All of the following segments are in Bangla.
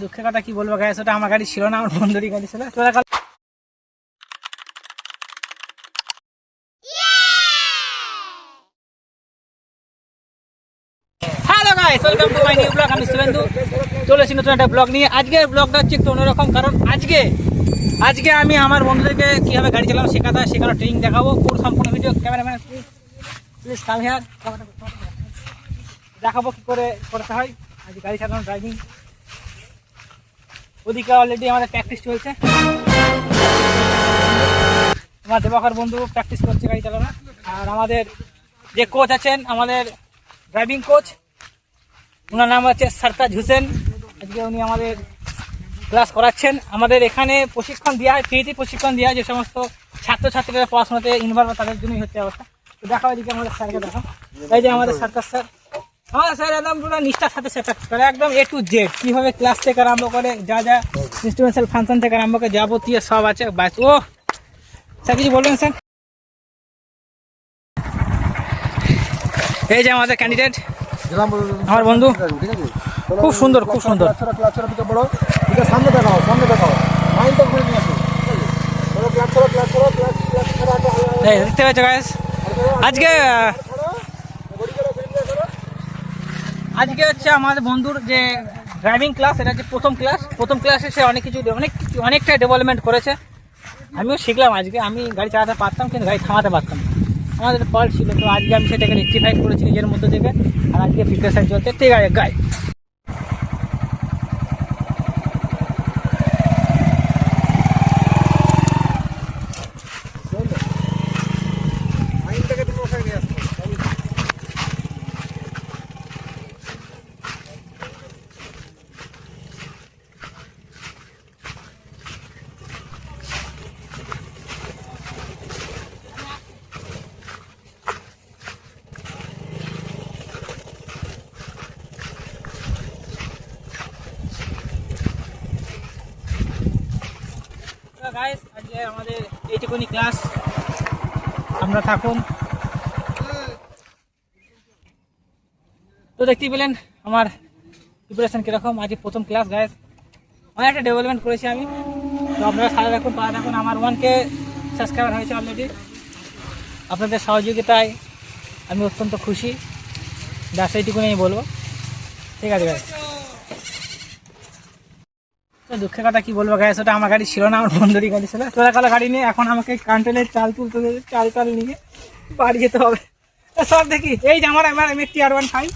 দুঃখের কথা কি বলব গ্যাস ওটা আমার গাড়ি ছিল না, আমার বন্ধুরই গাড়ি ছিল। ব্লগ আমি নিয়ে। ব্লগটা হচ্ছে একটু কারণ আজকে আজকে আমি আমার বন্ধুদেরকে কীভাবে গাড়ি চালাবো শেখাতে হয় শেখানো ট্রেনিং দেখাবো। পুরো সম্পূর্ণ ভিডিও ক্যামেরাম্যান দেখাবো কী করে করতে হয়। আজ গাড়ি চালানো ড্রাইভিং ওদিকে অলরেডি আমাদের প্র্যাকটিস চলছে। আমার দেবাকর বন্ধু প্র্যাকটিস করছে গাড়ি চালানো আর আমাদের যে কোচ আছেন, আমাদের ড্রাইভিং কোচ ওনার নাম হচ্ছে সরতাজ হোসেন। আজকে উনি আমাদের ক্লাস করাচ্ছেন। আমাদের এখানে প্রশিক্ষণ দেওয়া হয় ফ্রিতে প্রশিক্ষণ দেওয়া হয় যে সমস্ত ছাত্রছাত্রীরা পড়াশোনাতে ইনভলভ তাদের জন্যই হচ্ছে অবস্থা। তো দেখা হয় এদিকে আমাদের স্যারকে দেখো এই যে আমাদের সরকার স্যার। আমাদের স্যার একদম পুরো নিষ্ঠার সাথে সেট করে, একদম এ টু জেড কীভাবে ক্লাস থেকে আরম্ভ করে, যা যা ইনস্ট্রুমেন্টাল ফাংশন থেকে আরম্ভ করে, যাবতীয় সব আছে। বাস, ও! স্যার কিছু বলবেন স্যার এই যে আমাদের ক্যান্ডিডেট আমার বন্ধু। খুব সুন্দর খুব সুন্দর। সামনে দেখাও সামনে দেখাও ঘুরে নিয়ে আসো চলো ক্লাচ ছাড়ো ক্লাচ ছাড়ো ক্লাচ ক্লাচ ছাড়া আগে আগে এই দেখতে পাচ্ছ গাইস আজকে আহ, ছাড়ো বডি করো ফিল্ড করো আজকে হচ্ছে আমাদের বন্ধুর যে ড্রাইভিং ক্লাস এটা হচ্ছে প্রথম ক্লাস প্রথম ক্লাসে সে অনেক কিছু অনেক অনেকটাই ডেভেলপমেন্ট করেছে। আমিও শিখলাম আজকে। আমি গাড়ি চালাতে পারতাম, কিন্তু গাড়ি থামাতে পারতাম আমাদের ফল্ট ছিল। তো আজকে আমি সেটাকে রেক্টিফাই করেছি নিজের মধ্যে থেকে। আর আজকে ফিটনেস চলছে। ঠিক আছে গাই গাইস আজকে আমাদের এইটুকুনি ক্লাস আমরা থাকুন। তো দেখতেই পেলেন আমার প্রিপারেশন কীরকম? আজকে প্রথম ক্লাস গাইস অনেকটা ডেভেলপমেন্ট করেছি আমি। তো আপনারা সারা রাখুন পাড়া রাখুন আমার ওয়ানকে সাবস্ক্রাইবার হয়েছে অলরেডি আপনাদের সহযোগিতায় আমি অত্যন্ত খুশি। ব্যাস, এইটুকুনি আমি বলব। ঠিক আছে গাইস দুঃখের কথা কি বলব গ্যাস ওটা আমার গাড়ি ছিল না আমার বন্ধুরই গাড়ি ছিল। চোরাকালা গাড়ি নিয়ে এখন আমাকে কান্ট্রোলের চাল তুলতে হবে, চাল চাল নিয়ে বাড়ি যেতে হবে। সব দেখি এই যে আমার আমার এমএকটি আর ওয়ান ফাইভ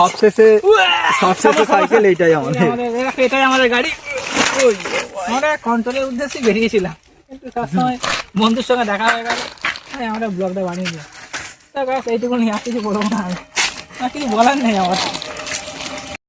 সবশেষে সবশেষে সাইকেল এইটাই আমাদের। এটাই আমাদের গাড়ি। ওই, আমরা কন্ট্রোলের উদ্দেশ্যে বেরিয়েছিলাম। কিন্তু সবসময় বন্ধুর সঙ্গে দেখা হয়ে গেল। তাই আমরা ব্লগটা বানিয়ে দিলাম। তো গাছ এইটুকু নিয়ে আর কিছু বলব না। আর কিছু বলার নেই আমার।